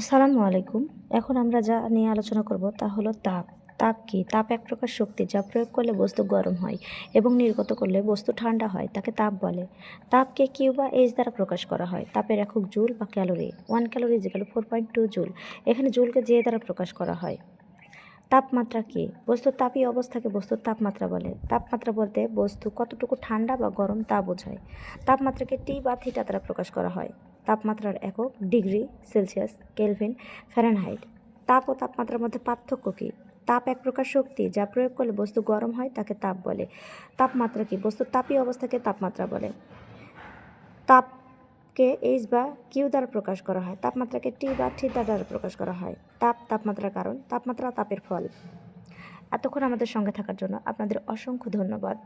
আসসালামু আলাইকুম। এখন আমরা যা নিয়ে আলোচনা করব তা হলো তাপ। তাপ কি? তাপ এক প্রকার শক্তি যা প্রয়োগ করলে বস্তু গরম হয় এবং নির্গত করলে বস্তু ঠান্ডা হয়, তাকে তাপ বলে। তাপকে কিউ বা এইচ দ্বারা প্রকাশ করা হয়। তাপের একক জুল বা calorie. One calorie is equal four point two joule. এখানে জুলকে জে দ্বারা প্রকাশ করা হয়। তাপমাত্রা কি? বস্তুর তাপীয় অবস্থাকে বস্তুর তাপমাত্রা বলে। তাপমাত্রা বলতে বস্তু কতটুকু ঠান্ডা বা গরম তা বোঝায়। তাপমাত্রাকে টি বা থিটা দ্বারা প্রকাশ করা হয়। তাপমাত্রার একক ডিগ্রি সেলসিয়াস, কেলভিন, ফ্যারেনহাইট। তাপ ও তাপমাত্রার মধ্যে পার্থক্য কী? তাপ এক প্রকার শক্তি যা প্রয়োগ করলে বস্তু গরম হয় তাকে তাপ বলে। তাপমাত্রা কি? বস্তুর তাপীয় অবস্থাকে তাপমাত্রা বলে। তাপকে এইচ বা কিউ দ্বারা প্রকাশ করা হয়। তাপমাত্রাকে টি বা থিতা দ্বারা প্রকাশ করা হয়। তাপ, তাপমাত্রার কারণ, তাপমাত্রা তাপের ফল। এতক্ষণ আমাদের সঙ্গে থাকার জন্য আপনাদের অসংখ্য ধন্যবাদ।